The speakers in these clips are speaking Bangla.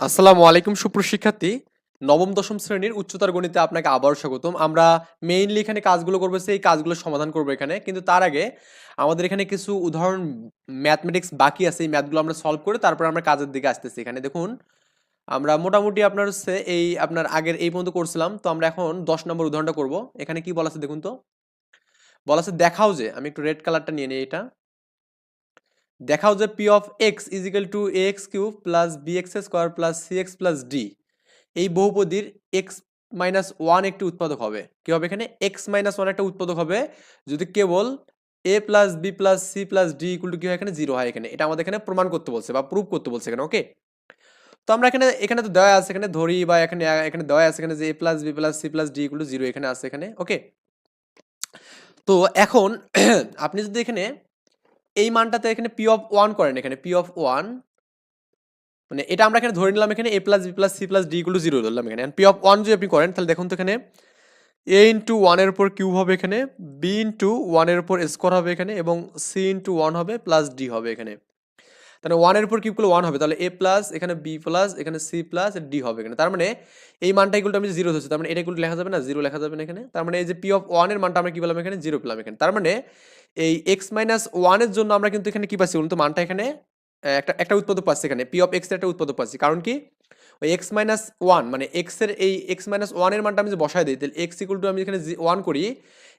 আসসালামু আলাইকুম সুপ্রশিক্ষার্থী নবম, দশম শ্রেণির উচ্চতর গণিতে আপনাকে আবারও স্বাগতম। আমরা মেইনলি এখানে কাজগুলো করব, সেই কাজগুলো সমাধান করব এখানে। কিন্তু তার আগে আমাদের এখানে কিছু উদাহরণ ম্যাথমেটিক্স বাকি আছে, এই ম্যাথগুলো আমরা সলভ করে তারপর আমরা কাজের দিকে আসতেছি এখানে। দেখুন, আমরা মোটামুটি আপনার হচ্ছে এই আপনার আগের এই পর্যন্ত করছিলাম, তো আমরা এখন দশ নম্বর উদাহরণটা করব। এখানে কি বলা আছে দেখুন তো? বলা আছে দেখাও যে, আমি একটু রেড কালারটা নিয়ে নিই এটা। দেখাও যে P of X equal to A X cube plus B X square plus C X plus D এই বহুপদীর এক্স মাইনাস ওয়ান একটি উৎপাদক হবে। কি হবে এখানে? এক্স মাইনাস ওয়ান একটা উৎপাদক হবে। যদি কেবল A plus B plus C plus D equal to কি হয় এখানে? জিরো হয় এখানে। এটা আমাদের এখানে প্রমাণ করতে বলছে বা প্রুভ করতে বলছে এখানে ওকে তো আমরা এখানে এখানে তো দেওয়া আছে, এখানে ধরি বা এখানে এখানে দেওয়া আছে, এখানে যে A plus B plus C plus D equal to zero এখানে আছে এখানে ওকে তো এখন আপনি যদি এখানে এই মানটাতে এখানে পি অফ ওয়ান করেন এখানে পি অফ ওয়ান মানে এটা আমরা এখানে ধরে নিলাম এখানে A plus B plus C plus D equal zero ধরলাম এখানে। পি অফ ওয়ান যদি আপনি করেন, তাহলে দেখুন তো এখানে এ ইন্টু ওয়ানের উপর কিউ হবে এখানে বি ইন্টু ওয়ানের উপর স্কোয়ার হবে এখানে, এবং সি ইন্টু ওয়ান হবে প্লাস ডি হবে এখানে। তাহলে ওয়ানের উপর কিউব ওয়ান হবে, তাহলে এ প্লাস এখানে বি প্লাস এখানে সি প্লাস ডি হবে এখানে। তার মানে এই মানটা এগুলো আমি জিরো ধরছি, তার মানে এটা এগুলো লেখা যাবে না জিরো লেখা যাবে না এখানে। তার মানে এই যে পি অফ ওয়ানের মানটা আমরা কি পেলাম এখানে? জিরো পেলাম এখানে। তার মানে এই এক্স মাইনাস ওয়ানের জন্য আমরা কিন্তু এখানে কি পাচ্ছি বলুন তো? মানটা এখানে একটা একটা উৎপাদক পাচ্ছি এখানে। পি অফ এক্সের একটা উৎপাদক পাচ্ছি। কারণ কি? ওই এক্স মাইনাস ওয়ান মানে এক্সের এই এক্স মাইনাস ওয়ানের মানটা আমি যে বসাই দিই তাহলে এক্স ইকুয়াল টু আমি এখানে ওয়ান করি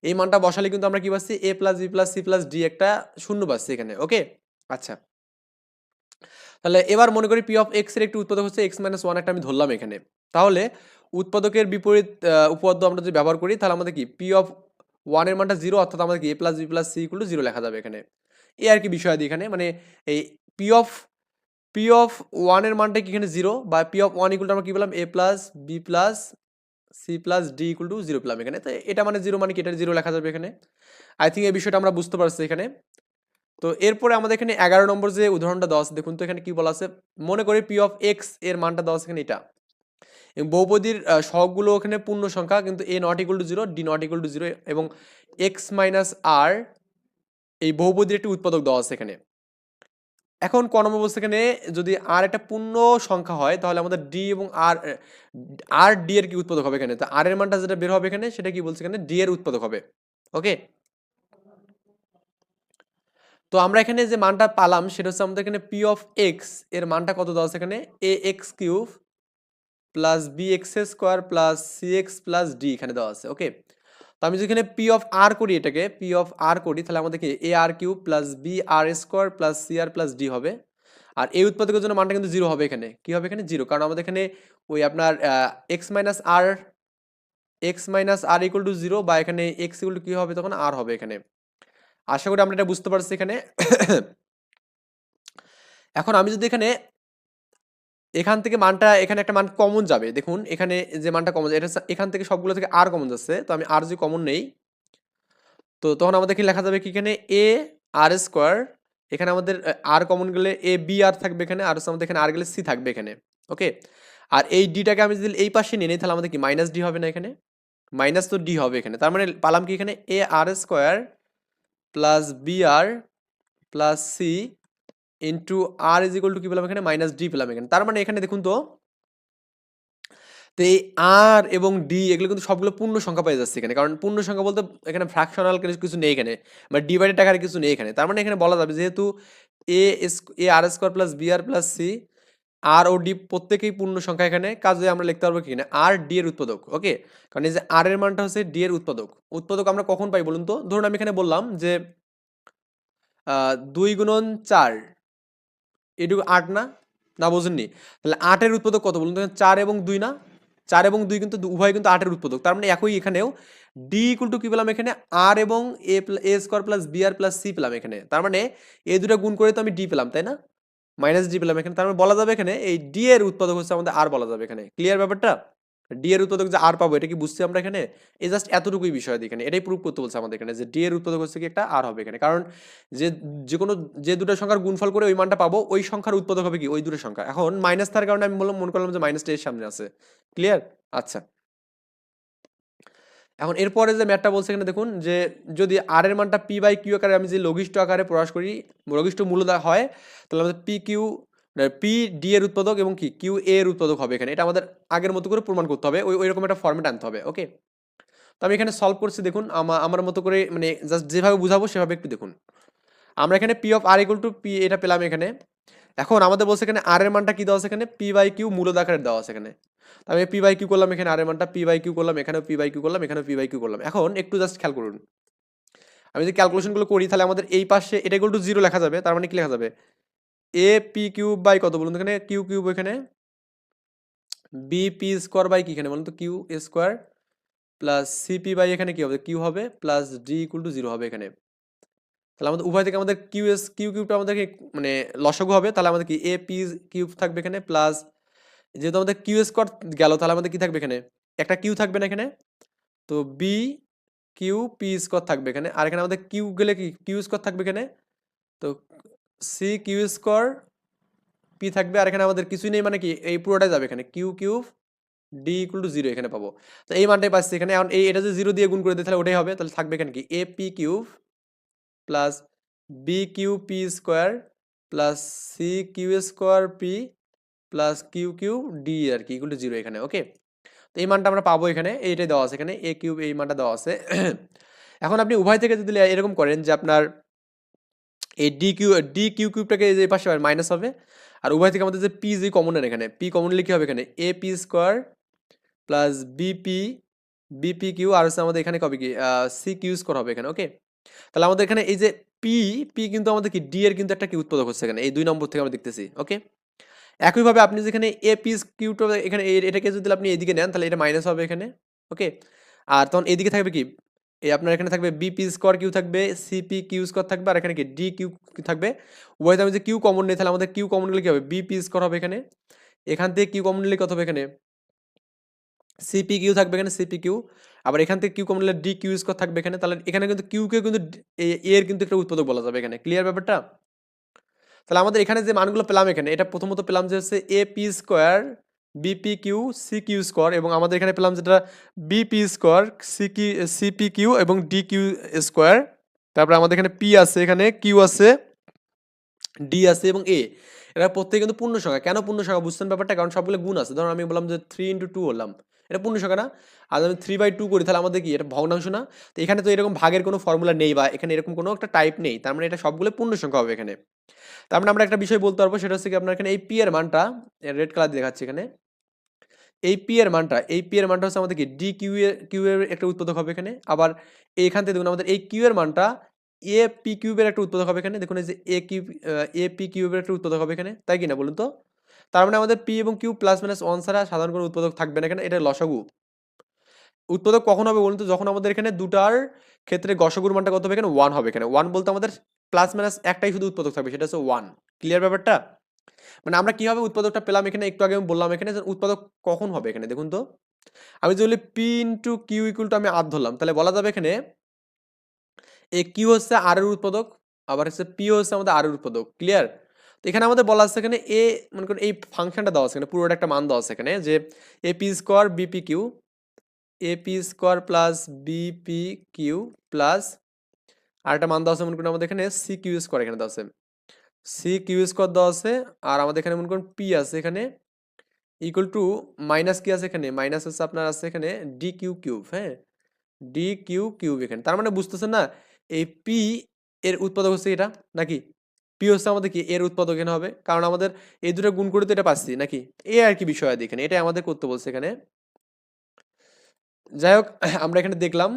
এই মানটা বসালে কিন্তু আমরা কি পাচ্ছি? A plus B plus C plus D একটা শূন্য পাচ্ছি এখানে ওকে আচ্ছা। তাহলে এবার মনে করি পি অফ এক্সের একটি উৎপাদক হচ্ছে এক্স মাইনাস ওয়ান একটা আমি ধরলাম এখানে। তাহলে উৎপাদকের বিপরীত আহ, উপপাদ্য আমরা যদি ব্যবহার করি তাহলে আমাদের কি? পি অফ ওয়ানের মানটা জিরো অর্থাৎ আমাদের A plus B plus C equal to zero লেখা যাবে এখানে। এ আর কি বিষয় এখানে মানে এই পি অফ পি অফ ওয়ানের মানটা কি এখানে জিরো বা P of one equal to আমরা কি পেলাম? A plus B plus C plus D equal to zero পেলাম এখানে। তো এটা মানে জিরো মানে কি? এটা জিরো লেখা যাবে এখানে। আই থিঙ্ক এই বিষয়টা আমরা বুঝতে পারছি এখানে। তো এরপরে আমাদের এখানে এগারো নম্বর যে উদাহরণটা দশ, দেখুন তো এখানে কি বলা আছে? মনে করি পি অফ এক্সের মানটা দশ এখানে এটা। বহুপদীর আহ, সহগগুলো ওখানে পূর্ণ সংখ্যা কিন্তু A not equal to zero D not equal to zero এবং এক্স মাইনাস আর এই বহুপদীর একটি উৎপাদক দেওয়া আছে এখানে। এখন ক নম্বর বলছে এখানে যদি আর একটা পূর্ণ সংখ্যা হয় তাহলে আমাদের ডি এবং আর আর ডি এর কি উৎপাদক হবে এখানে? তো আর এর মানটা যেটা বের হবে এখানে সেটা কি বলছে এখানে? ডি এর উৎপাদক হবে। ওকে তো আমরা এখানে যে মানটা পালাম সেটা হচ্ছে আমাদের এখানে পি অফ এক্সের মানটা কত দেওয়া আছে এখানে? A X cube plus B X square plus C X plus D এখানে দেওয়া আছে ওকে তো আমি যদি এখানে পি অফ আর করি এটাকে পি অফ আর করি, তাহলে আমাদের কি A R cube plus B R square plus C R plus D হবে। আর এই উৎপাদকের জন্য মানটা কিন্তু জিরো হবে এখানে। কি হবে এখানে? জিরো কারণ আমাদের এখানে ওই আপনার X minus R X minus R equal to zero বা এখানে এক্স ইকুয়াল টু কি হবে? তখন আর হবে এখানে। আশা করি আমরা এটা বুঝতে পারছি এখানে। এখন আমি যদি এখানে এখান থেকে মানটা, এখানে একটা মান কমন যাবে। দেখুন, এখানে যে মানটা কমন এটা এখান থেকে সবগুলো থেকে আর কমন যাচ্ছে, তো আমি আর যদি কমন নেই, তো তখন আমাদের কি লেখা যাবে কি এখানে? এ আর স্কোয়ার এখানে আমাদের আর কমন গেলে এ বি আর থাকবে এখানে, আর আমাদের এখানে আর গেলে সি থাকবে এখানে ওকে আর এই ডিটাকে আমি যদি এই পাশে নিয়ে নিই, তাহলে আমাদের কি মাইনাস ডি হবে না এখানে? মাইনাস তো ডি হবে এখানে, তার মানে পালাম কি এখানে? A R square plus B R plus C into R is equal to কি পেলাম এখানে? মাইনাস ডি পেলাম এখানে। তার মানে এখানে দেখুন তো তো এই আর এবং ডি এগুলো কিন্তু সবগুলো পূর্ণ সংখ্যা পাই যাচ্ছে এখানে। কারণ পূর্ণ সংখ্যা বলতে এখানে ফ্র্যাকশনাল কিছু নেই এখানে, বা ডিভাইডেড আকারে কিছু নেই এখানে। তার মানে এখানে বলা যাবে যেহেতু A A R square plus B R plus C R O D প্রত্যেকেই পূর্ণ সংখ্যা এখানে। কাজে আমরা লিখতে পারব কি আর ডি এর উৎপাদক ওকে কারণ এই যে আর এর মানটা হচ্ছে ডি এর উৎপাদক। উৎপাদক আমরা কখন পাই বলুন তো? ধরুন আমি এখানে বললাম যে দুই গুণন চার এটুকু আট না? না বোঝেননি? তাহলে আটের উৎপাদক কত বলুন? চার এবং দুই না? চার এবং দুই কিন্তু উভয় কিন্তু আটের উৎপাদক। তার মানে একই এখানেও ডি ইকুল টু কী পেলাম এখানে? আর এবং A A square plus B R plus C পেলাম এখানে। তার মানে এ দুটা গুণ করে তো আমি ডি পেলাম, তাই না? মাইনাস ডি পেলাম এখানে। তার মানে বলা যাবে এখানে এই ডি এর উৎপাদক হচ্ছে আমাদের আর বলা যাবে এখানে। ক্লিয়ার ব্যাপারটা? ডি এর উৎপাদক যে আর পাবো, এটা কি বুঝছি আমরা এখানে? এই জাস্ট এতটুকুই বিষয় এখানে। এটাই প্রুভ করতে বলছে আমাদের এখানে যে ডি এর উৎপাদক হচ্ছে কি একটা আর হবে এখানে। কারণ যে যে কোনো যে দুটো সংখ্যার গুণফল করে ওই মানটা পাবো, ওই সংখ্যার উৎপাদক হবে কি? ওই দুটো সংখ্যা। এখন মাইনাস থাকার কারণে আমি বললাম, মনে করলাম যে মাইনাসটা এর সামনে আছে। ক্লিয়ার আচ্ছা। এখন এরপরে যে ম্যাথটা বলছে এখানে দেখুন, যে যদি আর এর মানটা পি বাই কিউ আকারে আমি যে লঘিষ্ঠ আকারে প্রকাশ করি, লঘিষ্ঠ মূল্য হয়, তাহলে আমাদের পি কিউ পি ডি এর উৎপাদক এবং কি? কিউ এ এর উৎপাদক হবে এখানে। এটা আমাদের আগের মতো করে প্রমাণ করতে হবে। ওই ওইরকম একটা ফর্মেট আনতে হবে ওকে তো আমি এখানে সলভ করছি, দেখুন, আমা- আমার মতো করে মানে জাস্ট যেভাবে বুঝাবো, সেভাবে একটু দেখুন। আমরা এখানে P of R equal to P এটা পেলাম এখানে। এখন আমাদের বলছে এখানে আর এর মানটা কি দেওয়া আছে এখানে? পি বাই কিউ মূলত আকারে দেওয়া আছে এখানে। তো আমি পি বাই কিউ করলাম এখানে আর এর মানটা পি বাই কিউ করলাম এখানেও পি বাই কিউ করলাম, এখানেও পি বাই কিউ করলাম। এখন একটু জাস্ট খেয়াল করুন। আমি যদি ক্যালকুলেশনগুলো করি, তাহলে আমাদের এই পাশে এটা ইকুয়াল টু জিরো লেখা যাবে, তার মানে কি লেখা যাবে? এ পি কিউব বাই কত বলুন এখানে? কিউ কিউব এখানে। বি পি স্কোয়ার বাই কি এখানে বলুন তো? Q square plus CP by এখানে কি হবে? কিউ হবে plus D equal to zero হবে এখানে। তাহলে আমাদের উভয় থেকে আমাদের কিউ এস কিউ কিউবটা আমাদেরকে মানে লসগু হবে। তাহলে আমাদের কি এ পি কিউব থাকবে এখানে প্লাস যেহেতু আমাদের কিউ স্কোয়ার গেল, তাহলে আমাদের কি থাকবে এখানে? একটা কিউ থাকবে না এখানে। তো বি কিউ পি স্কোয়ার থাকবে এখানে। আর এখানে আমাদের কিউ গেলে কি? কিউ স্কোয়ার থাকবে এখানে। তো সি কিউ স্কোয়ার পি থাকবে, আর এখানে আমাদের কিছুই নেই মানে কি, এই পুরোটাই যাবে এখানে। Q cube D equal to zero এখানে পাবো। তো এই মানটাই পাচ্ছি এখানে, এখন এই, এটা যদি জিরো দিয়ে গুণ করে দিই, তাহলে ওটাই হবে। তাহলে থাকবে এখানে কি A P cube plus B Q P square plus C Q square P plus Q Q D আর কি ইকুয়াল টু জিরো এখানে ওকে তো এই মানটা আমরা পাবো এখানে, এইটাই দেওয়া আছে এখানে এ কিউব এই মানটা দেওয়া আছে। এখন আপনি উভয় থেকে যদি এরকম করেন যে আপনার এই ডি কিউ ডি কিউ কিউবটাকে যে পাশে মাইনাস হবে। আর উভয় থেকে আমাদের যে পি যে কমনের এখানে পি কমনলি কি হবে এখানে? A P square plus BP BP Q আর হচ্ছে আমাদের এখানে কবে কি? সি কিউ স্কোয়ার হবে এখানে ওকে তাহলে আমাদের এখানে এই যে পি পি কিন্তু আমাদের কি? ডি এর কিন্তু একটা কি উৎপাদক হচ্ছে এখানে, এই দুই নম্বর থেকে আমরা দেখতেছি ওকে একইভাবে আপনি যেখানে এ পি কিউটা এখানে এটাকে যদি আপনি এদিকে নেন, তাহলে এটা মাইনাস হবে এখানে ওকে আর তখন এদিকে থাকবে কি? এই আপনার এখানে থাকবে বিপি স্কোয়ার কিউ থাকবে সিপি কিউ স্কোয়ার থাকবে, আর এখানে কি ডি কিউ থাকবে। ওয়াইতে আমি যে কিউ কমন নেই তাহলে আমাদের কিউ কমন নিলে কি হবে? বিপি স্কোয়ার হবে এখানে। এখান থেকে কিউ কমন নিলে কত হবে এখানে? সিপি কিউ থাকবে এখানে সিপি কিউ আবার এখান থেকে কিউ কমন নিলে ডি কিউ স্কোয়ার থাকবে এখানে। তাহলে এখানে কিন্তু কিউ কে কিন্তু এর কিন্তু একটা উৎপাদক বলা যাবে এখানে। ক্লিয়ার ব্যাপারটা? তাহলে আমাদের এখানে যে মানগুলো পেলাম এখানে, এটা প্রথমত পেলাম যে হচ্ছে A P square BP Q C Q square এবং আমাদের এখানে পেলাম যেটা বিপি স্কোয়ার সি কি সিপি কিউ এবং ডি কিউ স্কোয়ার তারপরে আমাদের এখানে পি আছে, এখানে কিউ আছে ডি আছে এবং এ এরা প্রত্যেকে কিন্তু পূর্ণ সংখ্যা কেন পূর্ণ সংখ্যা বুঝছেন ব্যাপারটা? কারণ সবগুলো গুণ আছে। ধরুন আমি বললাম যে থ্রি ইন্টু টু হলাম। এটা পূর্ণ সংখ্যা না। আর আমি থ্রি বাই টু করি, তাহলে আমাদের কি? এটা ভগ্নাংশ না? তো এখানে তো এরকম ভাগের কোনো ফর্মুলা নেই বা এখানে এরকম কোনো একটা টাইপ নেই। তার মানে এটা সবগুলো পূর্ণ সংখ্যা হবে এখানে। তার মানে আমরা একটা বিষয় বলতে পারব, সেটা হচ্ছে কি, আপনার এখানে এই পি এর মানটা রেড কালার দেখাচ্ছে এখানে। এই পি এর মানটা, এই পি এর মানটা হচ্ছে আমাদের কি? ডি কিউ এর কিউ এর একটা উৎপাদক হবে এখানে। আবার এইখান থেকে দেখুন, আমাদের এই কিউ এর মানটা এ পি কিউবের একটা উৎপাদক হবে এখানে। দেখুন, এই যে এ কিউব এ পি কিউবের একটা উৎপাদক হবে এখানে। তাই কিনা বলুন তো? তার মানে আমাদের পি এবং কিউ প্লাস মাইনাস ওয়ান ছাড়া সাধারণ কোনো উৎপাদক থাকবে না। এখানে এটা লসাগু। উৎপাদক কখন হবে বলুন তো? যখন আমাদের এখানে দুটার ক্ষেত্রে গসগুর মানটা কত হবে? এখানে ওয়ান হবে। এখানে ওয়ান বলতে আমাদের প্লাস মাইনাস একটাই শুধু উৎপাদক থাকবে, সেটা হচ্ছে ওয়ান ক্লিয়ার ব্যাপারটা? মানে আমরা কীভাবে উৎপাদকটা পেলাম এখানে? একটু আগে আমি বললাম এখানে উৎপাদক কখন হবে এখানে? দেখুন তো। আমি যদি P into Q equal to আমি আট ধরলাম, তাহলে বলা যাবে এখানে এ কিউ হচ্ছে আর এর উৎপাদক, আবার হচ্ছে পি হচ্ছে আমাদের আর এর উৎপাদক। ক্লিয়ার তো এখানে আমাদের বলা আছে এখানে এ মনে করুন এই ফাংশনটা দেওয়া আছে, এখানে পুরোটা একটা মান দেওয়া আছে এখানে যে A P square BP Q A P square plus BP Q plus আর একটা মান দেওয়া আছে, মনে করুন আমাদের এখানে সি কিউ স্কোয়ার এখানে দেওয়া আছে। সি কিউ স্কোয়ার দেওয়া আছে আর আমাদের এখানে মনে করুন পি আছে এখানে ইকুয়াল টু মাইনাস কি আছে এখানে মাইনাস হচ্ছে আপনার আছে এখানে ডি কিউ কিউব হ্যাঁ? ডি কিউ কিউব এখানে, তার মানে বুঝতেছেন না? এই পি এর উৎপাদক হচ্ছে এটা নাকি? পি হচ্ছে আমাদের কি? এর উৎপাদক এখানে হবে। কারণ আমাদের এই দুটো গুণ করে তো এটা পাচ্ছি, নাকি? এ আর কি বিষয় আছে এখানে এটাই আমাদের করতে বলছে এখানে। যাই হোক, আমরা এখানে দেখলাম।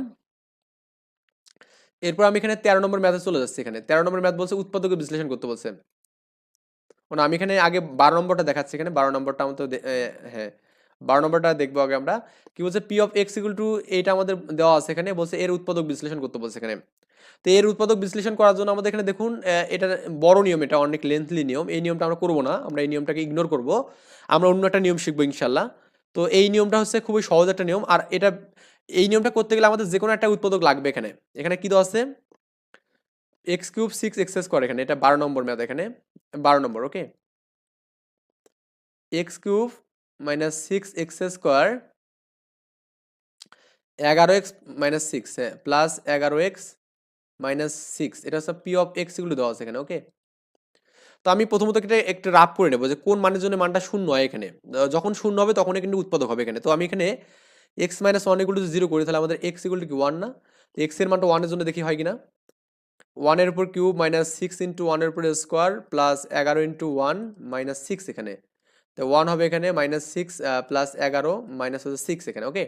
এরপর আমি এখানে তেরো নম্বর ম্যাথে চলে যাচ্ছি এখানে। তেরো নম্বর ম্যাথ বলছে উৎপাদকের বিশ্লেষণ করতে বলছে। মানে আমি এখানে আগে বারো নম্বরটা দেখাচ্ছি এখানে। বারো নম্বরটা আমার তো হ্যাঁ। বারো নম্বরটা দেখব আগে আমরা। কি বলছে? P of X equal to এইটা আমাদের দেওয়া আছে এখানে, বলছে এর উৎপাদক বিশ্লেষণ করতে বলছে এখানে। তো এর উৎপাদক বিশ্লেষণ করার জন্য আমাদের এখানে দেখুন এটা বড় নিয়ম, এটা অনেক লেন্থলি নিয়ম। এই নিয়মটা আমরা করব না, আমরা এই নিয়মটাকে ইগনোর করব। আমরা অন্য একটা নিয়ম শিখব ইনশাল্লাহ তো এই নিয়মটা হচ্ছে খুবই সহজ একটা নিয়ম। আর এটা, এই নিয়মটা করতে গেলে আমাদের যে কোনো একটা উৎপাদক লাগবে এখানে। এখানে কি দেওয়া আছে? এক্স কিউব সিক্স এক্সেস করে এখানে, এটা বারো নম্বর ম্যাথ এখানে। বারো নম্বর okay X cube minus six X square এগারো এক্স মাইনাস সিক্স হ্যাঁ প্লাস এগারো এক্স মাইনাস সিক্স। এটা হচ্ছে পি অফ এক্স এগুলো দেওয়া আছে এখানে, ওকে? তো আমি প্রথমত এটা একটু রাফ করে নেব যে কোন মানের জন্য মানটা শূন্য হয় এখানে। যখন শূন্য হবে তখন কিন্তু উৎপাদক হবে এখানে। তো আমি এখানে X minus one to zero করি, তাহলে আমাদের এক্স টু কি ওয়ান না? তো এক্সের মানটা ওয়ানের জন্য দেখি হয় কিনা? ওয়ানের উপর কিউব মাইনাস সিক্স ইন্টু ওয়ানের উপর স্কোয়ার প্লাস এগারো ইন্টু ওয়ান মাইনাস সিক্স এখানে। তো ওয়ান হবে এখানে মাইনাস সিক্স প্লাস এগারো মাইনাস হচ্ছে সিক্স এখানে ওকে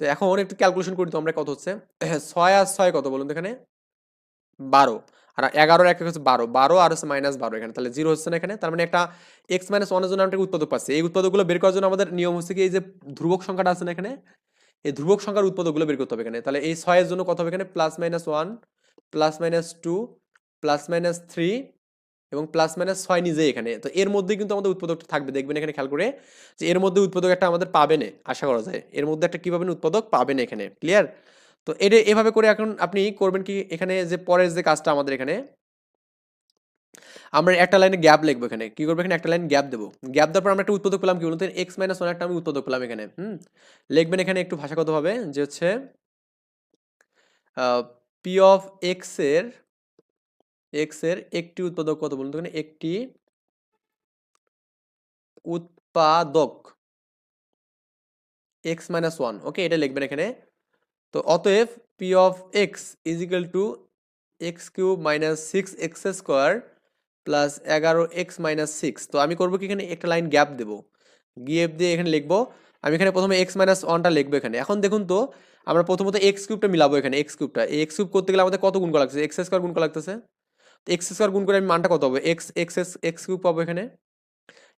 তো এখন একটু ক্যালকুলেশন করি তো আমরা কত হচ্ছে? ছয় আর ছয় কত বলুন তো এখানে? বারো। আর এগারোর এক হচ্ছে বারো। বারো আর হচ্ছে মাইনাস বারো এখানে, তাহলে জিরো হচ্ছে না এখানে, তার মানে একটা এক্স মাইনাস ওয়ানের জন্য আমরা উৎপাদক পাচ্ছি। এই উৎপাদকগুলো বের করার জন্য আমাদের নিয়ম হচ্ছে কি, এই যে ধ্রুবক সংখ্যাটা আছে না এখানে? এই ধ্রুবক সংখ্যার উৎপাদকগুলো বের করতে হবে এখানে। তাহলে এই ছয়ের জন্য কত হবে এখানে? Plus minus one plus minus two plus minus three এবং প্লাস মাইনাস ছয় নিজেই এখানে। তো এর মধ্যে কিন্তু আমাদের উৎপাদকটা থাকবে। দেখবেন এখানে খেয়াল করে যে এর মধ্যে উৎপাদক একটা আমাদের পাবেন আশা করা যায়। এর মধ্যে একটা কি পাবেন? উৎপাদক পাবেন এখানে। ক্লিয়ার তো এটা এভাবে করে এখন আপনি করবেন কি? এখানে যে পরের যে কাজটা আমাদের এখানে, আমরা একটা লাইনে গ্যাপ লিখব এখানে। কি করব এখানে? একটা লাইন গ্যাপ দেবো। গ্যাপ দেওয়ার পর আমরা একটা উৎপাদক পেলাম কি? বলুন এক্স মাইনাস ওয়ান একটা আমি উৎপাদক পেলাম এখানে। হুম? লিখবেন এখানে একটু ভাষাগতভাবে যে হচ্ছে পি অফ এক্স এর এক্সের একটি উৎপাদক কত বলুন? তো একটি উৎপাদক এক্স মাইনাস ওয়ান ওকে এটা লিখবেন এখানে। তো অতএব P of X is equal to X cube minus six X square plus এগারো এক্স মাইনাস সিক্স তো আমি করব কি এখানে? একটা লাইন গ্যাপ দেবো। গ্যাপ দিয়ে এখানে লিখব। আমি এখানে প্রথমে এক্স মাইনাস ওয়ানটা লিখব এখানে। এখন দেখুন তো, আমরা প্রথমত এক্স কিউবটা মিলাবো এখানে এক্স কিউবটা এক্স কিউব করতে গেলে আমাদের কত গুণ করা লাগছে? এক্স স্কোয়ার গুণ করা লাগতেছে? এক্স স্কোয়ার গুণ করে আমি মানটা কত হবে X X is X cube পাবো এখানে।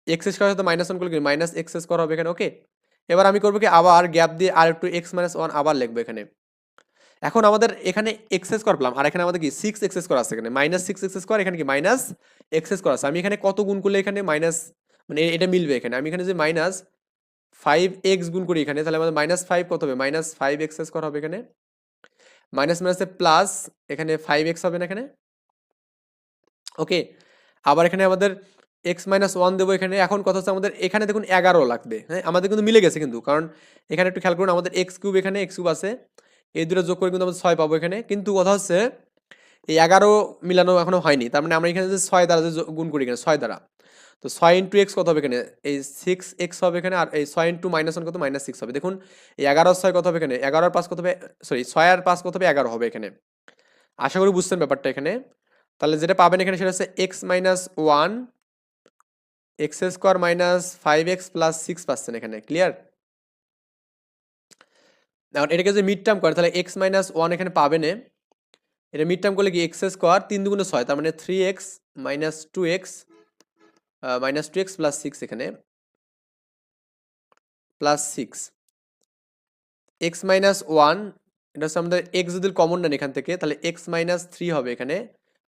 এক্স স্কোয়ার সাথে মাইনাস ওয়ান করলে মাইনাস এক্স স্কোয়ার হবে এখানে ওকে এবার আমি করব কি, আবার গ্যাপ দিয়ে আর একটু এক্স মাইনাস ওয়ান আবার লিখব এখানে। এখন আমাদের এখানে এক্স স্কোয়ার পেলাম, আর এখানে আমাদের কি সিক্স এক্স স্কোয়ার আছে এখানে। মাইনাস সিক্স এক্স স্কোয়ার এখানে কি মাইনাস এক্স স্কোয়ার আছে। আমি এখানে কত গুণ করলে এখানে মাইনাস মানে এটা মিলবে এখানে। আমি এখানে যে মাইনাস ফাইভ এক্স গুণ করি এখানে, তাহলে আমাদের মাইনাস ফাইভ কত হবে? মাইনাস ফাইভ এক্স স্কোয়ার হবে এখানে। মাইনাস মাইনাসে প্লাস এখানে ফাইভ এক্স হবে না এখানে। ওকে আবার এখানে আমাদের এক্স মাইনাস ওয়ান দেবো এখানে। এখন কথা হচ্ছে আমাদের এখানে দেখুন এগারো লাগবে। হ্যাঁ? আমাদের কিন্তু মিলে গেছে কিন্তু। কারণ এখানে একটু খেয়াল করুন, আমাদের এক্স কিউব এখানে এক্স কিউব আছে। এই দুটো যোগ করে কিন্তু আমরা ছয় পাবো এখানে। কিন্তু কথা হচ্ছে, এই এগারো মিলানো এখনও হয়নি। তার মানে আমরা এখানে যে ছয় দ্বারা যে গুণ করি এখানে, ছয় দ্বারা। তো ছয় ইন্টু এক্স কত হবে এখানে? এই সিক্স এক্স হবে এখানে আর এই ছয় ইন্টু মাইনাস ওয়ান কত? মাইনাস সিক্স হবে। দেখুন, এই এগারো ছয় কত হবে এখানে? এগারো আর পাঁচ কত হবে? সরি ছয় আর পাঁচ কত হবে? এগারো হবে এখানে। আশা করি বুঝছেন ব্যাপারটা এখানে। তাহলে যেটা পাবেন এখানে সেটা হচ্ছে X minus one X square minus five X plus six পাচ্ছেন এখানে ক্লিয়ার এখন এটাকে যদি মিড টার্ম করে তাহলে এক্স মাইনাস ওয়ান এখানে পাবেন এ। এটা মিড টার্ম করলে কি এক্স স্কোয়ার তিন দুগুণে ছয়, তার মানে three X minus two X minus two X plus six এখানে plus six X minus one এটা হচ্ছে আমাদের এক্স যদি কমন নেন এখান থেকে, তাহলে এক্স মাইনাস থ্রি হবে এখানে।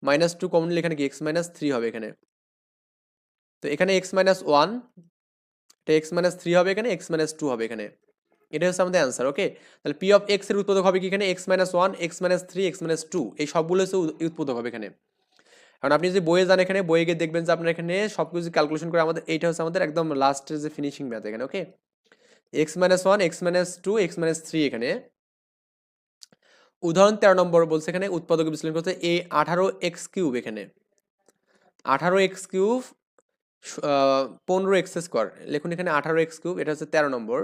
মাইনাস টু কমন এখানে কি এক্স মাইনাস থ্রি হবে এখানে তো এখানে এক্স মাইনাস ওয়ান এটা এক্স মাইনাস থ্রি হবে এখানে এক্স মাইনাস টু হবে এখানে এটা হচ্ছে আমাদের অ্যান্সার ওকে তাহলে পি অফ এক্সের উৎপাদক হবে কি এখানে X minus one X minus three X minus two এই সবগুলো হচ্ছে উৎ- উৎপাদক হবে এখানে কারণ আপনি যদি বইয়ে যান এখানে বইয়ে গিয়ে দেখবেন যে আপনার এখানে সব কিছু ক্যালকুলেশন করে আমাদের এইটা হচ্ছে আমাদের একদম লাস্টের যে ফিনিশিং ম্যাথ এখানে okay X minus one X minus two X minus three এখানে উদাহরণ তেরো নম্বর বলছে এখানে উৎপাদক বিশ্লেষণ করতে এ আঠারো এক্স কিউব এখানে। আঠারো এক্স কিউব পনেরো এক্স স্কোয়ার। লিখুন এখানে আঠারো এক্স কিউব, এটা হচ্ছে তেরো নম্বর।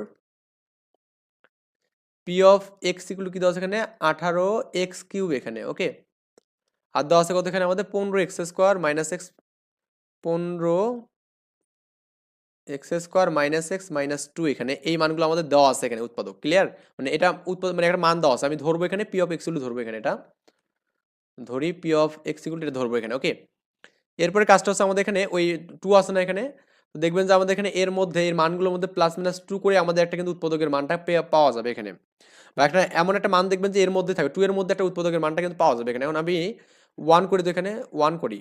পি অফ এক্স ইকুয়াল কি দেওয়া আছে এখানে? আঠারো এক্স কিউব এখানে ওকে আর দেওয়া আছে কত এখানে? আমাদের পনেরো এক্স স্কোয়ার মাইনাস এক্স, পনেরো X square minus X minus two এখানে এই মানগুলো আমাদের দেওয়া আছে এখানে উৎপাদক ক্লিয়ার মানে এটা উৎপাদক মানে একটা মান দেওয়া আছে। আমি ধরবো এখানে পি অফ এক্স ধরবো এখানে এটা। ধরি পি অফ এক্স এটা ধরবো এখানে ওকে এরপরে কাজটা হচ্ছে আমাদের এখানে ওই টু আছে না এখানে? দেখবেন যে আমাদের এখানে এর মধ্যে, এর মানগুলোর মধ্যে প্লাস মাইনাস টু করে আমাদের একটা কিন্তু উৎপাদকের মানটা পাওয়া যাবে এখানে। বা একটা এমন একটা মান দেখবেন যে এর মধ্যে থাকবে। টু এর মধ্যে একটা উৎপাদকের মানটা কিন্তু পাওয়া যাবে এখানে। এখন আমি ওয়ান করি তো এখানে ওয়ান করি।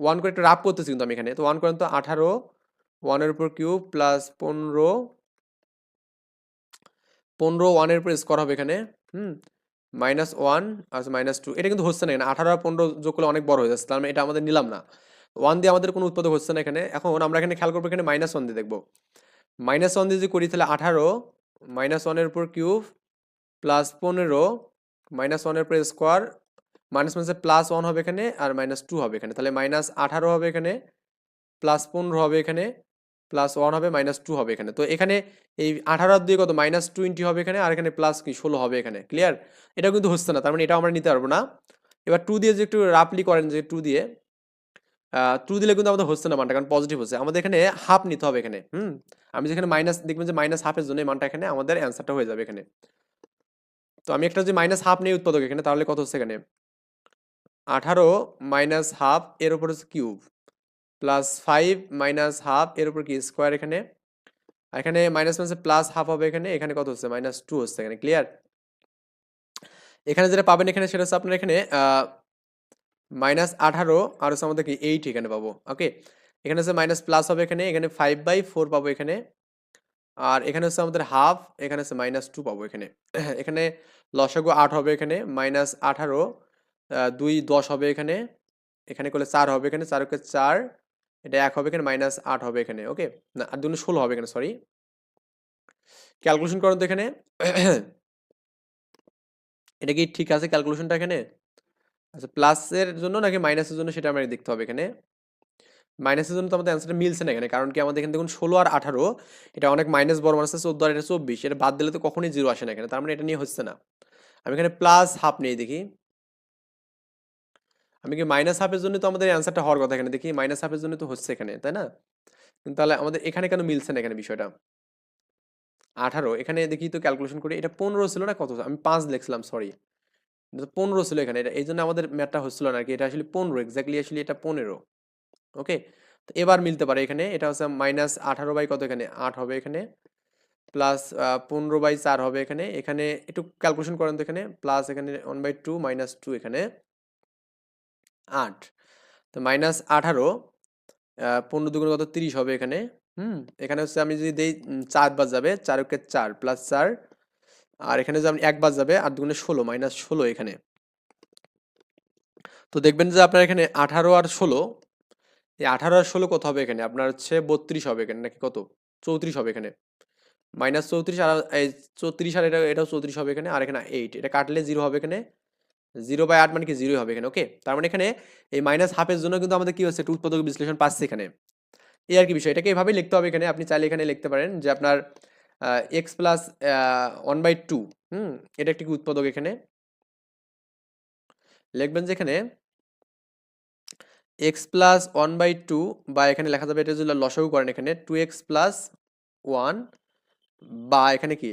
ওয়ান করে একটা রাফ করতেছি কিন্তু আমি এখানে। তো ওয়ান করেন তো আঠারো ওয়ানের উপর কিউব প্লাস পনেরো পনেরো ওয়ানের উপর স্কোয়ার হবে এখানে, হুম মাইনাস ওয়ান আর মাইনাস টু এটা কিন্তু হচ্ছে না, এখানে আঠারো আর পনেরো যোগ করলে অনেক বড় হয়ে যাচ্ছে, তার মানে এটা আমাদের নিলাম না ওয়ান দিয়ে আমাদের কোনো উৎপাদক হচ্ছে না এখানে, এখন আমরা এখানে খেয়াল করব এখানে মাইনাস ওয়ান দিয়ে দেখব মাইনাস ওয়ান দিয়ে যদি করি তাহলে আঠারো মাইনাস ওয়ানের উপর কিউব প্লাস পনেরো মাইনাস ওয়ানের উপর স্কোয়ার মাইনাস মাইনাসে প্লাস ওয়ান হবে এখানে, আর মাইনাস টু হবে এখানে, তাহলে মাইনাস আঠারো হবে এখানে প্লাস পনেরো হবে এখানে প্লাস ওয়ান হবে মাইনাস টু হবে এখানে। তো এখানে এই আঠারো দিয়ে কত? মাইনাস টোয়েন্টি হবে এখানে, আর এখানে প্লাস কি? ষোলো হবে এখানে। ক্লিয়ার এটাও কিন্তু হচ্ছে না, তার মানে এটাও আমরা নিতে পারব না। এবার টু দিয়ে যে একটু রাফলি করেন যে টু দিয়ে টু দিলে কিন্তু আমাদের হচ্ছে না মানটা, কারণ পজিটিভ হচ্ছে। আমাদের এখানে হাফ নিতে হবে এখানে, হুম? আমি যেখানে মাইনাস দেখবেন যে মাইনাস হাফের জন্য মানটা এখানে আমাদের অ্যান্সারটা হয়ে যাবে এখানে। তো আমি একটা যে মাইনাস হাফ নেই উৎপাদক এখানে, তাহলে কত হচ্ছে এখানে? আঠারো মাইনাস হাফ এর উপর হচ্ছে cube plus five minus half এর উপর কি স্কোয়ার এখানে? এখানে মাইনাস মাইনাসে প্লাস হাফ হবে এখানে এখানে কত হচ্ছে? মাইনাস টু হচ্ছে এখানে ক্লিয়ার এখানে যেটা পাবেন এখানে সেটা হচ্ছে আপনার এখানে মাইনাস আঠারো, আর হচ্ছে আমাদের কি এইট এখানে পাবো ওকে এখানে হচ্ছে মাইনাস প্লাস হবে এখানে এখানে ফাইভ বাই ফোর পাবো এখানে, আর এখানে হচ্ছে আমাদের হাফ এখানে হচ্ছে মাইনাস টু পাবো এখানে। এখানে লসাগু আট হবে এখানে মাইনাস আঠারো দুই দশ হবে এখানে এখানে করলে চার হবে এখানে চারকে চার এটা এক হবে এখানে মাইনাস আট হবে এখানে ওকে না, আর দুটো ষোলো হবে এখানে সরি ক্যালকুলেশন করুন তো এখানে। এটা কি ঠিক আছে ক্যালকুলেশনটা এখানে? আচ্ছা প্লাসের জন্য নাকি মাইনাসের জন্য সেটা আমাকে দেখতে হবে এখানে। মাইনাসের জন্য তো আমাদের অ্যান্সারটা মিলছে না এখানে, কারণ কি আমাদের এখানে দেখুন ষোলো আর আঠারো, এটা অনেক মাইনাস বড় মাইনাস চোদ্দ আর এটা চব্বিশ, এটা বাদ দিলে তো কখনোই জিরো আসে না এখানে, তার মানে এটা নিয়ে হচ্ছে না। আমি এখানে প্লাস হাফ নেই দেখি। আমি কি মাইনাস হাফের জন্য তো আমাদের অ্যান্সারটা হওয়ার কথা এখানে? দেখি মাইনাস হাফের জন্য তো হচ্ছে এখানে, তাই না? কিন্তু তাহলে আমাদের এখানে কেন মিলছে না এখানে বিষয়টা? আঠারো, এখানে দেখি তো ক্যালকুলেশন করি, এটা পনেরো ছিল না কত? আমি পাঁচ লিখছিলাম সরি পনেরো ছিল এখানে, এটা, এই জন্য আমাদের ম্যাথটা হচ্ছিল না আর কি, এটা আসলে পনেরো এক্স্যাক্টলি আসলে এটা পনেরো। ওকে তো এবার মিলতে পারে এখানে, এটা হচ্ছে মাইনাস আঠারো বাই কত এখানে? আট হবে এখানে প্লাস পনেরো বাই চার হবে এখানে এখানে একটু ক্যালকুলেশন করেন তো এখানে প্লাস এখানে one by two minus two এখানে। আট। তো মাইনাস আঠারো পনেরো দুগুণ কত? তিরিশ হবে এখানে। হুম? এখানে হচ্ছে আমি যদি দিই চার বাদ যাবে, চার চার প্লাস চার। আর এখানে যে আপনি একবার যাবে আর দুগুণে ষোলো মাইনাস ষোলো এখানে। তো দেখবেন যে আপনার এখানে আঠারো আর ষোলো, এই আঠারো আর ষোলো কত হবে এখানে? আপনার হচ্ছে বত্রিশ হবে এখানে, নাকি কত? চৌত্রিশ হবে এখানে। মাইনাস চৌত্রিশ আর, এই চৌত্রিশ আর এটা, এটাও চৌত্রিশ হবে এখানে, আর এখানে এইট এটা কাটলে জিরো হবে এখানে। জিরো বাই আট মানে কি জিরোই হবে এখানে ওকে তার মানে এখানে এই মাইনাস হাফের জন্য কিন্তু আমাদের কি হচ্ছে একটু উৎপাদক বিশ্লেষণ পাচ্ছে এখানে। এই আর কি বিষয়, এটাকে এভাবেই লিখতে হবে এখানে, আপনি চাইলে এখানে লিখতে পারেন যে আপনার x plus one by two হুম, এটা একটি কি উৎপাদক এখানে? লিখবেন যে এখানে x plus one by two বা এখানে লেখা যাবে এটা যদি লসাগু করেন এখানে টু এক্স প্লাস ওয়ান বা এখানে কি?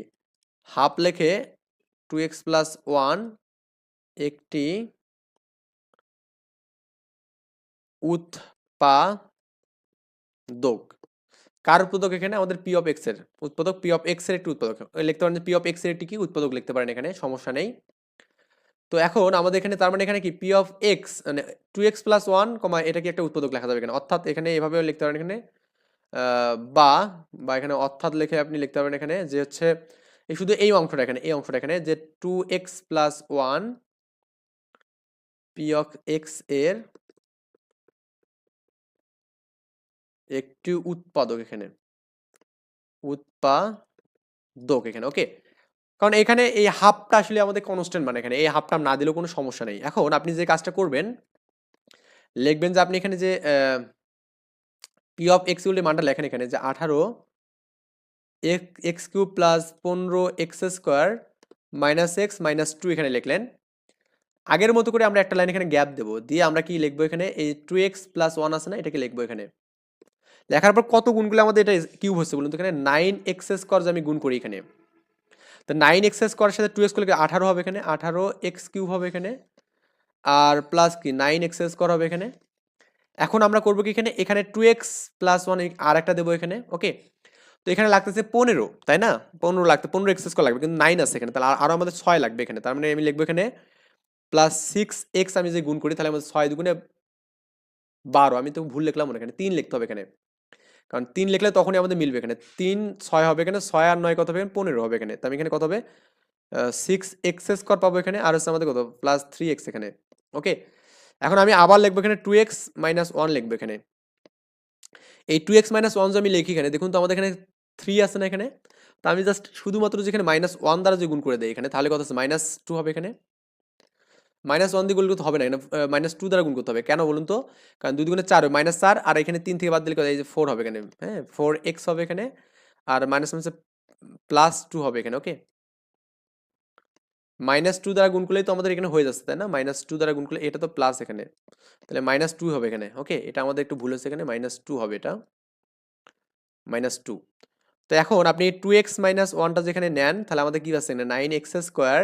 হাফ লেখে টু এক্স প্লাস ওয়ান একটি উৎপাদক। কার উৎপাদক এখানে? আমাদের পি অফ এক্সের। উৎপাদক পি অফ এক্সের একটি উৎপাদক। লিখতে পারেন পি অফ এক্সের একটি কি? উৎপাদক লিখতে পারেন এখানে, সমস্যা নেই। তো এখন আমাদের এখানে, তার মানে এখানে কি? পি অফ এক্স মানে two x plus one comma, এটা কি একটা উৎপাদক লেখা যাবে এখানে? অর্থাৎ এখানে এভাবেও লিখতে পারেন এখানে বা বা এখানে অর্থাৎ লিখে আপনি লিখতে পারবেন এখানে যে হচ্ছে শুধু এই অংশটা এখানে, এই অংশটা এখানে যে two x plus one p of এক্সের একটি উৎপাদক এখানে। উৎপাদক এখানে ওকে কারণ এখানে এই হাফটা আসলে আমাদের কনস্ট্যান্ট মানে এখানে, এই হাফটা না দিলেও কোনো সমস্যা নেই। এখন আপনি যে কাজটা করবেন, লিখবেন যে আপনি এখানে যে পি অফ এক্স ইউলের মানটা লেখেন এখানে যে আঠারো এক্স কিউব প্লাস পনেরো x square minus x minus two এখানে লিখলেন। আগের মতো করে আমরা একটা লাইন এখানে গ্যাপ দেবো। দিয়ে আমরা কি লিখব এখানে? এই টু এক্স প্লাস ওয়ান আছে না? এটাকে লিখব এখানে। লেখার পর কত গুণগুলো আমাদের এটা কিউব হচ্ছে বলুন তো এখানে? নাইন এক্স স্কোয়ার যে আমি গুণ করি এখানে। তো নাইন এক্স স্কোয়ারের সাথে টু এক্স করলে আঠারো হবে এখানে। আঠারো এক্স কিউব হবে এখানে। আর প্লাস কি? নাইন এক্স স্কোয়ার হবে এখানে। এখন আমরা করব কি এখানে? এখানে টু এক্স প্লাস ওয়ান আর একটা দেবো এখানে। ওকে তো এখানে লাগতেছে পনেরো, তাই না? পনেরো লাগতে, পনেরো এক্স স্কোয়ার লাগবে। কিন্তু নাইন আছে এখানে। তাহলে আরও আমাদের ছয় লাগবে এখানে। তার মানে আমি লিখব এখানে প্লাস সিক্স এক্স আমি যে গুণ করি, তাহলে আমাদের ছয় দুগুণে বারো। আমি তো ভুল লিখলাম এখানে তিন লিখতে হবে এখানে। কারণ তিন লিখলে তখনই আমাদের মিলবে এখানে। তিন, ছয় হবে এখানে, ছয় আর নয় কত হবে পনেরো হবে এখানে। তো আমি এখানে কত হবে? সিক্স এক্স স্কোয়ার পাবো এখানে, আর হচ্ছে আমাদের কত? প্লাস থ্রি এক্স এখানে। ওকে এখন আমি আবার লিখব এখানে টু এক্স মাইনাস ওয়ান লিখব এখানে। এই টু এক্স মাইনাস ওয়ান যে আমি লিখি এখানে, দেখুন তো আমাদের এখানে থ্রি আছে না এখানে? তো আমি জাস্ট শুধুমাত্র যেখানে মাইনাস ওয়ান দ্বারা যে গুণ করে দেয় এখানে, তাহলে কত আছে? মাইনাস টু হবে এখানে। মাইনাস ওয়ান দিয়ে গুণ করতে হবে না, এখানে মাইনাস টু দ্বারা গুণ করতে হবে। কেন বলুন তো? কারণ দুই দুগুণে চার মাইনাস চার, আর এখানে তিন থেকে বাদ দিলে? এই যে ফোর হবে এখানে হ্যাঁ ফোর এক্স হবে এখানে, আর মাইনাস মাইনাস প্লাস টু হবে এখানে ওকে মাইনাস টু দ্বারা গুণ করলেই তো আমাদের এখানে হয়ে যাচ্ছে, তাই না? মাইনাস টু দ্বারা গুণ করলে এটা তো প্লাস এখানে। তাহলে মাইনাস টু হবে এখানে ওকে এটা আমাদের একটু ভুল হচ্ছে এখানে, মাইনাস টু হবে এটা। মাইনাস টু তো এখন আপনি টু এক্স মাইনাস ওয়ানটা যেখানে নেন, তাহলে আমাদের কি এখানে nine x square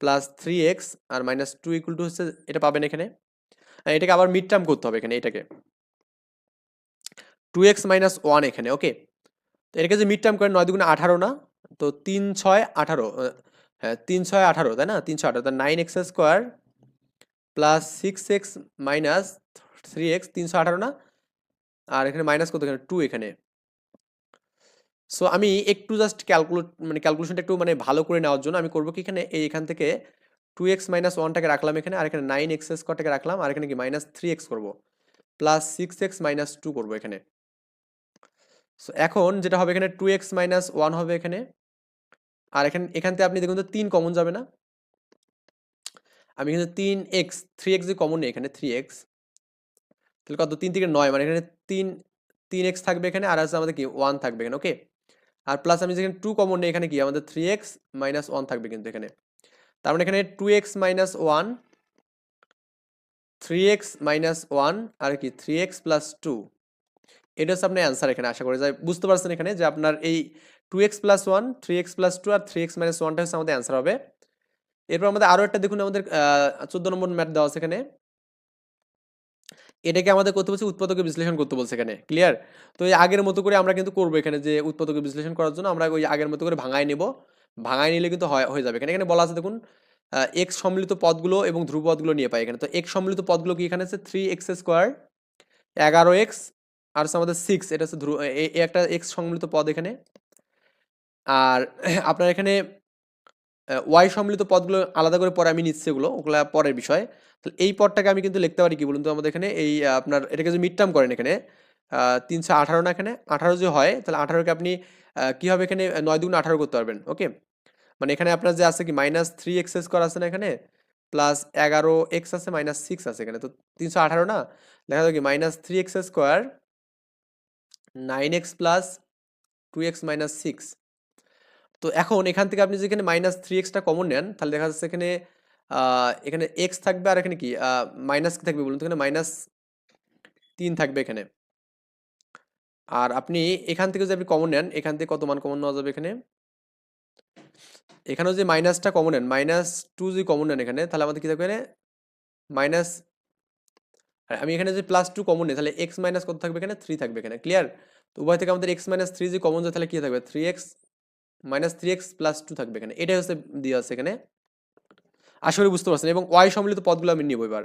plus three x R minus two equal to হচ্ছে, এটা পাবেন এখানে। এটাকে আবার মিড টার্ম করতে হবে এখানে, এটাকে। টু এক্স মাইনাস ওয়ান এখানে ওকে তো এটাকে যে মিড টার্ম করেন, নয় দুগুণে আঠারো না? তো তিন ছয় আঠারো হ্যাঁ তিন ছয় আঠারো, তাই না? তিনশো আঠারো তার nine x square plus six x minus three x তিনশো আঠারো না? আর এখানে মাইনাস কত এখানে? টু এখানে। সো আমি একটু জাস্ট ক্যালকুলেট মানে ক্যালকুলেশনটা একটু মানে ভালো করে নেওয়ার জন্য আমি করব কি এখানে, এই এখান থেকে টু এক্স মাইনাস ওয়ানটাকে রাখলাম এখানে, আর এখানে নাইন এক্স স্কোয়ারটাকে রাখলাম, আর এখানে কি মাইনাস থ্রি এক্স করব plus six x minus two করব এখানে। সো এখন যেটা হবে এখানে টু এক্স মাইনাস ওয়ান হবে এখানে, আর এখানে, এখান থেকে আপনি দেখুন তো তিন কমন যাবে না। আমি কিন্তু তিন এক্স থ্রি এক্স যে কমন নেই এখানে থ্রি এক্স তাহলে কত? তিন থেকে নয় মানে এখানে তিন তিন এক্স থাকবে এখানে, আর আছে আমাদের কি? ওয়ান থাকবে এখানে ওকে আর প্লাস আমি যেখানে টু কমন নেই, এখানে কি? আমাদের থ্রি এক্স মাইনাস ওয়ান থাকবে কিন্তু এখানে। তার মানে এখানে two x minus one three x minus one আর কি? থ্রি এক্স প্লাস টু এটা হচ্ছে আপনার অ্যান্সার এখানে, আশা করি। যে বুঝতে পারছেন এখানে যে আপনার এই two x plus one three x plus two আর থ্রি এক্স মাইনাস ওয়ানটা হচ্ছে আমাদের অ্যান্সার হবে। এরপর আমাদের আরও একটা দেখুন, আমাদের চোদ্দ নম্বর ম্যাথ দেওয়া আছে এখানে। এটাকে আমাদের করতে বলছে উৎপাদকে বিশ্লেষণ করতে বলছে এখানে ক্লিয়ার তো এই আগের মতো করে আমরা কিন্তু করব এখানে যে উৎপাদকে বিশ্লেষণ করার জন্য, আমরা ওই আগের মতো করে ভাঙায় নেব। ভাঙায় নিলে কিন্তু হয়, হয়ে যাবে। এখানে এখানে বলা আছে দেখুন এক্স সম্মিলিত পদগুলো এবং ধ্রুব পদগুলো নিয়ে পাই এখানে। তো এক্স সম্মিলিত পদগুলো কি এখানে আছে? থ্রি এক্স স্কোয়ার এগারো এক্স আর হচ্ছে আমাদের সিক্স এটা হচ্ছে ধ্রুব একটা এক্স সম্মিলিত পদ এখানে। আর আপনার এখানে ওয়াই সম্মিলিত পদগুলো আলাদা করে পরে আমি নিচ্ছি এগুলো, ওগুলো পরের বিষয়। তাহলে এই পদটাকে আমি কিন্তু লিখতে পারি কি বলুন তো আমাদের এখানে? এই আপনার, এটাকে যে মিড টার্ম করেন এখানে তিনশো আঠারো না এখানে? আঠারো যে হয়, তাহলে আঠারোকে আপনি কীভাবে এখানে নয় দুগুণ আঠারো করতে পারবেন ওকে মানে এখানে আপনার যে আছে কি মাইনাস থ্রি এক্স স্কোয়ার আছে না এখানে? প্লাস এগারো এক্স আছে মাইনাস সিক্স আছে এখানে। তো তিনশো আঠারো না? দেখা যাবে কি minus three x square nine x plus two x minus six তো এখন এখান থেকে আপনি যেখানে মাইনাস থ্রি এক্সটা কমন নেন, তাহলে দেখা যাচ্ছে এখানে এখানে এক্স থাকবে আর এখানে কি? মাইনাস কি থাকবে বলুন তো, এখানে মাইনাস তিন থাকবে এখানে। আর আপনি এখান থেকে যদি আপনি কমন নেন, এখান থেকে কত মান কমন নেওয়া যাবে এখানে? এখানেও যে মাইনাসটা কমন নেন মাইনাস টু যদি কমন নেন এখানে, তাহলে আমাদের কি থাকবে এখানে? মাইনাস আমি এখানে যে প্লাস টু কমন নেই, তাহলে এক্স মাইনাস কত থাকবে এখানে? থ্রি থাকবে এখানে ক্লিয়ার তো উভয় থেকে আমাদের এক্স মাইনাস থ্রি যদি কমন যায়, তাহলে কি থাকবে? Three x minus three x plus two থাকবে এখানে। এটাই হচ্ছে দিয়ে আছে এখানে। আশা করি বুঝতে পারছেন। এবং ওয়াই সম্মিলিত পদগুলো আমি নিব এবার।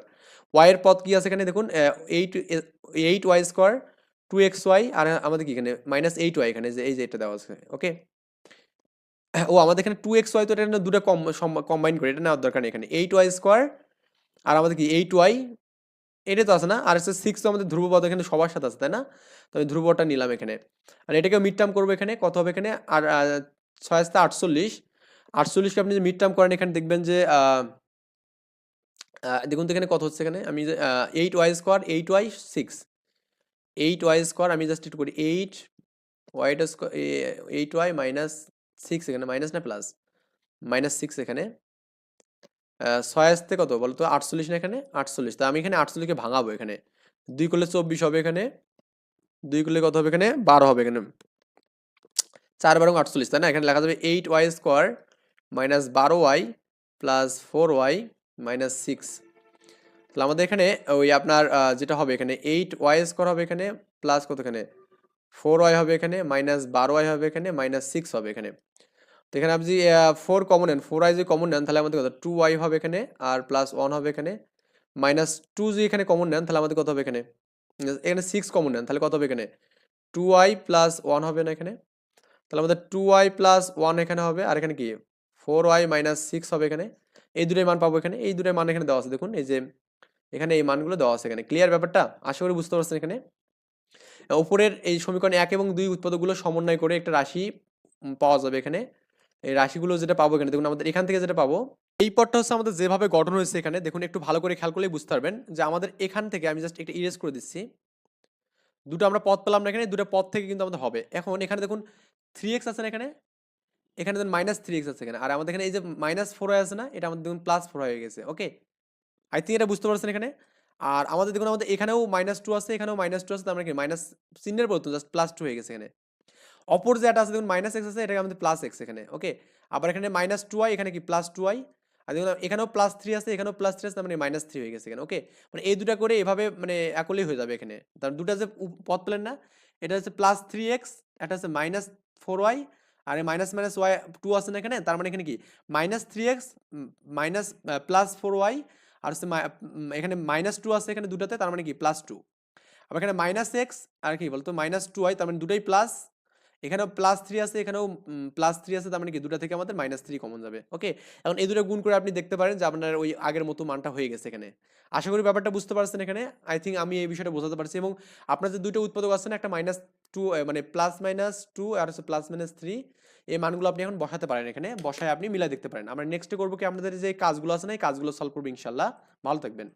ওয়াইয়ের পদ কি আছে এখানে দেখুন? Eight eight y square two x y আর আমাদের কি এখানে? মাইনাস এইট ওয়াই এখানে, যে এই যে এটা দেওয়া আছে ওকে ও, আমাদের এখানে টু এক্স ওয়াই তো এটা দুটো কম কম্বাইন করে, এটা নেওয়ার দরকার নেই এখানে। এইট ওয়াই স্কোয়ার আর আমাদের কি? এইট ওয়াই এটা তো আছে না? আর হচ্ছে সিক্স তো আমাদের ধ্রুবপদ এখানে সবার সাথে আছে, তাই না? তো আমি ধ্রুবটা নিলাম এখানে। আর এটাকে মিড টার্ম করব এখানে, কত হবে এখানে? আর ছয় আসতে আটচল্লিশ। আটচল্লিশকে আপনি যে মিড টার্ম করেন, এখানে দেখবেন যে দেখুন তো এখানে কত হচ্ছে এখানে। আমি eight y square eight y six eight y square আমি জাস্ট একটু করি eight ওয়াইটা square eight y minus six এখানে মাইনাস না প্লাস মাইনাস সিক্স এখানে। ছয় আসতে কত বলতো আটচল্লিশ না এখানে? আটচল্লিশ। তা আমি এখানে আটচল্লিশকে ভাঙাবো এখানে। দুই করলে চব্বিশ হবে এখানে। দুই করলে কত হবে এখানে? বারো হবে এখানে। চার বারো আটচল্লিশ, তাই না? এখানে লেখা যাবে এইট ওয়াই স্কোয়ার মাইনাস বারো y plus four y minus six তাহলে আমাদের এখানে ওই আপনার যেটা হবে এখানে এইট ওয়াই স্কোয়ার হবে এখানে প্লাস কত এখানে? ফোর ওয়াই হবে এখানে মাইনাস বারো ওয়াই হবে এখানে মাইনাস সিক্স হবে এখানে। তো এখানে আপনি ফোর কমন নেন ফোর ওয়াই যদি কমন নেন, তাহলে আমাদের কত? টু ওয়াই হবে এখানে আর প্লাস ওয়ান হবে এখানে। মাইনাস টু যদি এখানে কমন নেন, তাহলে আমাদের কত হবে এখানে? এখানে সিক্স কমন নেন, তাহলে কত হবে এখানে? টু ওয়াই প্লাস ওয়ান হবে না এখানে। তাহলে আমাদের টু ওয়াই প্লাস ওয়ান এখানে হবে, আর এখানে কি? ফোর ওয়াই মাইনাস সিক্স হবে এখানে। এই দুটোই মান পাবো এখানে, এই দুটোই মান এখানে দেওয়া আছে। দেখুন, এই যে এখানে এই মানগুলো দেওয়া আছে এখানে। ক্লিয়ার ব্যাপারটা? আশা করি বুঝতে পারছেন এখানে। উপরের এই সমীকরণ এক এবং দুই উৎপাদকগুলো সমন্বয় করে একটা রাশি পাওয়া যাবে এখানে। এই রাশিগুলো যেটা পাবো এখানে, দেখুন, আমাদের এখান থেকে যেটা পাবো, এই পথটা হচ্ছে আমাদের যেভাবে গঠন হয়েছে এখানে, দেখুন, একটু ভালো করে খেয়াল করলেই বুঝতে পারবেন যে আমাদের এখান থেকে আমি জাস্ট একটা ইরেজ করে দিচ্ছি। দুটো আমরা পথ পেলাম না এখানে, দুটো পথ থেকে কিন্তু আমাদের হবে। এখন এখানে দেখুন থ্রি এক্স আছে না এখানে? এখানে দেখুন মাইনাস থ্রি এক্স আছে এখানে। আর আমাদের এখানে এই যে মাইনাস ফোর হয়ে আছে না, এটা আমাদের দেখুন প্লাস ফোর হয়ে গেছে ওকে আই থিঙ্ক এটা বুঝতে পারছেন এখানে? আর আমাদের দেখুন, আমাদের এখানেও মাইনাস টু আছে, এখানেও মাইনাস টু আছে, তার মানে কি? মাইনাস চিহ্নের পরিবর্তন জাস্ট প্লাস টু হয়ে গেছে এখানে। অপর যে একটা আছে দেখুন মাইনাস এক্স আছে, এটাকে আমাদের প্লাস এক্স এখানে ওকে আবার এখানে মাইনাস টু আই এখানে কি? প্লাস টু আই আর দেখুন এখানেও প্লাস থ্রি আছে, এখানেও প্লাস থ্রি আছে মানে মাইনাস থ্রি হয়ে গেছে এখানে। ওকে মানে এই দুটা করে এভাবে মানে একলেই হয়ে যাবে এখানে। তার দুটা যে পথ পেলেন না, এটা হচ্ছে প্লাস থ্রি এক্স একটা হচ্ছে মাইনাস ফোর ওয়াই আর মাইনাস মাইনাস ওয়াই টু আছে না এখানে, তার মানে এখানে কি? Minus three x minus plus four y আর হচ্ছে এখানে মাইনাস টু আছে এখানে দুটাতে, তার মানে কি? প্লাস টু আবার এখানে মাইনাস এক্স আর কি বলতো? মাইনাস টু ওয়াই তার মানে দুটাই প্লাস এখানেও প্লাস থ্রি আছে, এখানেও প্লাস থ্রি আছে, তার মানে কি? দুটা থেকে আমাদের মাইনাস থ্রি কমন যাবে। ওকে এখন এই দুটো গুণ করে আপনি দেখতে পারেন যে আপনার ওই আগের মতো মানটা হয়ে গেছে এখানে। আশা করি ব্যাপারটা বুঝতে পারছেন এখানে। আই থিঙ্ক আমি এই বিষয়টা বোঝাতে পারছি এবং আপনার যে দুটো উৎপাদক আছে না, একটা মাইনাস টু মানে প্লাস মাইনাস টু আর হচ্ছে প্লাস মাইনাস থ্রি এই মানগুলো আপনি এখন বসাতে পারেন এখানে। বসায় আপনি মিলাই দেখতে পারেন। আমরা নেক্সটে করব কি? আপনাদের যে কাজগুলো আছে না, এই কাজগুলো সলভ করব ইনশাল্লাহ। ভালো থাকবেন।